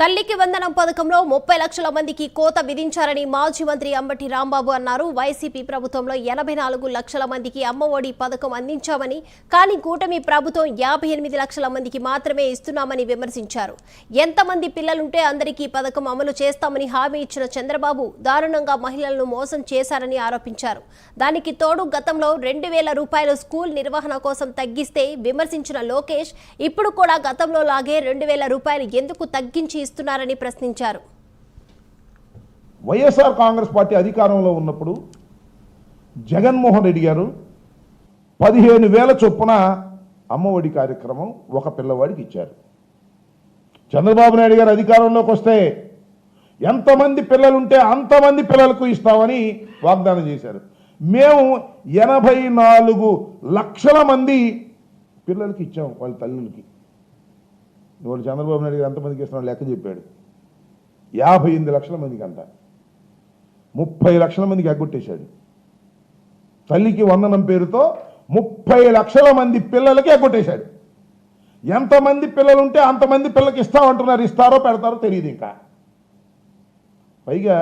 తల్లికి వందనం పథకంలో ముప్పై లక్షల మందికి కోత విధించారని మాజీ మంత్రి అంబటి రాంబాబు అన్నారు. వైసీపీ ప్రభుత్వంలో ఎనభై నాలుగు లక్షల మందికి అమ్మఒడి పథకం అందించామని కానీ కూటమి ప్రభుత్వం యాభై ఎనిమిది లక్షల మందికి మాత్రమే ఇస్తున్నామని విమర్శించారు. ఎంతమంది పిల్లలుంటే అందరికీ పథకం అమలు చేస్తామని హామీ ఇచ్చిన చంద్రబాబు దారుణంగా మహిళలను మోసం చేశారని ఆరోపించారు. దానికి తోడు గతంలో రెండు వేల రూపాయలు స్కూల్ నిర్వహణ కోసం తగ్గిస్తే విమర్శించిన లోకేష్ ఇప్పుడు కూడా గతంలో లాగే రెండు వేల రూపాయలు ఎందుకు తగ్గించి ఇస్తున్నారని ప్రశ్నించారు. వైఎస్ఆర్ కాంగ్రెస్ పార్టీ అధికారంలో ఉన్నప్పుడు జగన్మోహన్ రెడ్డి గారు పదిహేను వేల చొప్పున అమ్మఒడి కార్యక్రమం ఒక పిల్లవాడికి ఇచ్చారు. చంద్రబాబు నాయుడు గారు అధికారంలోకి వస్తే ఎంతమంది పిల్లలుంటే అంతమంది పిల్లలకు ఇస్తామని వాగ్దానం చేశారు. మేము ఎనభై నాలుగు లక్షల మంది పిల్లలకి ఇచ్చాము వాళ్ళ తల్లులకి. ఇవాళ చంద్రబాబు నాయుడు గారు ఎంతమందికి ఇస్తున్నాడు లెక్క చెప్పాడు. యాభై ఎనిమిది లక్షల మందికి అంట. ముప్పై లక్షల మందికి ఎగ్గొట్టేశాడు. తల్లికి వందనం పేరుతో ముప్పై లక్షల మంది పిల్లలకి ఎగ్గొట్టేశాడు. ఎంతమంది పిల్లలు ఉంటే అంతమంది పిల్లలకి ఇస్తామంటున్నారు ఇస్తారో పెడతారో తెలియదు ఇంకా. పైగా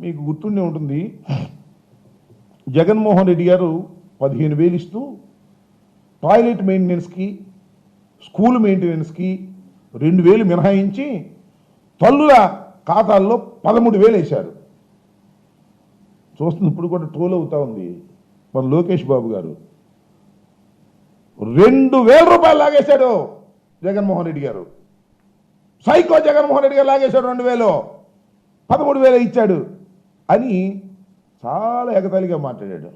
మీకు గుర్తుండే ఉంటుంది జగన్మోహన్ రెడ్డి గారు పదిహేను వేలు ఇస్తూ టాయిలెట్ మెయింటెనెన్స్కి స్కూల్ మెయింటెనెన్స్కి రెండు వేలు మినహాయించి తల్లుల ఖాతాల్లో పదమూడు వేలు వేశారు. చూస్తుంది ఇప్పుడు కూడా ట్రోల్ అవుతా ఉంది మన లోకేష్ బాబు గారు. రెండు వేల రూపాయలు లాగేశాడు జగన్మోహన్ రెడ్డి గారు. సైకో జగన్మోహన్ రెడ్డి గారు లాగేశాడు రెండు వేలు. పదమూడు వేలు ఇచ్చాడు అని చాలా ఎగతాళిగా మాట్లాడాడు.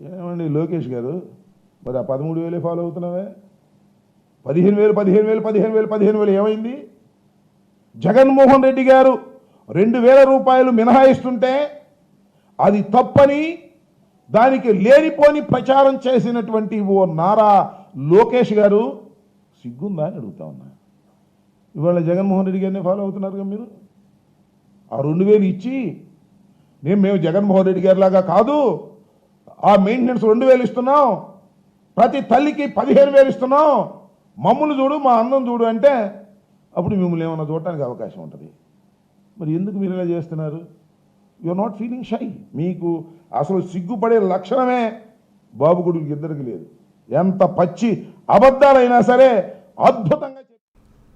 ఏమండి లోకేష్ గారు? మరి ఆ పదమూడు వేలే ఫాలో అవుతున్నావే? పదిహేను వేలు పదిహేను వేలు పదిహేను వేలు పదిహేను వేలు ఏమైంది? జగన్మోహన్ రెడ్డి గారు రెండు వేల రూపాయలు మినహాయిస్తుంటే అది తప్పని దానికి లేనిపోని ప్రచారం చేసినటువంటి ఓ నారా లోకేష్ గారు సిగ్గుందా అని అడుగుతా ఉన్నా. ఇవాళ జగన్మోహన్ రెడ్డి గారిని ఫాలో అవుతున్నారుగా మీరు? ఆ రెండు వేలు ఇచ్చి నేను మేము జగన్మోహన్ రెడ్డి గారిలాగా కాదు ఆ మెయింటెనెన్స్ రెండు వేలు ఇస్తున్నాం ప్రతి తల్లికి పదిహేను వేలు ఇస్తున్నాం మమ్మల్ని చూడు మా అందం చూడు అంటే అప్పుడు మిమ్మల్ని ఏమైనా చూడటానికి అవకాశం ఉంటుంది. మరి ఎందుకు మీరు ఇలా చేస్తున్నారు? You are not feeling shy మీకు అసలు సిగ్గుపడే లక్షణమే బాబు గుడికి ఇద్దరికి లేదు. ఎంత పచ్చి అబద్ధాలైనా సరే అద్భుతంగా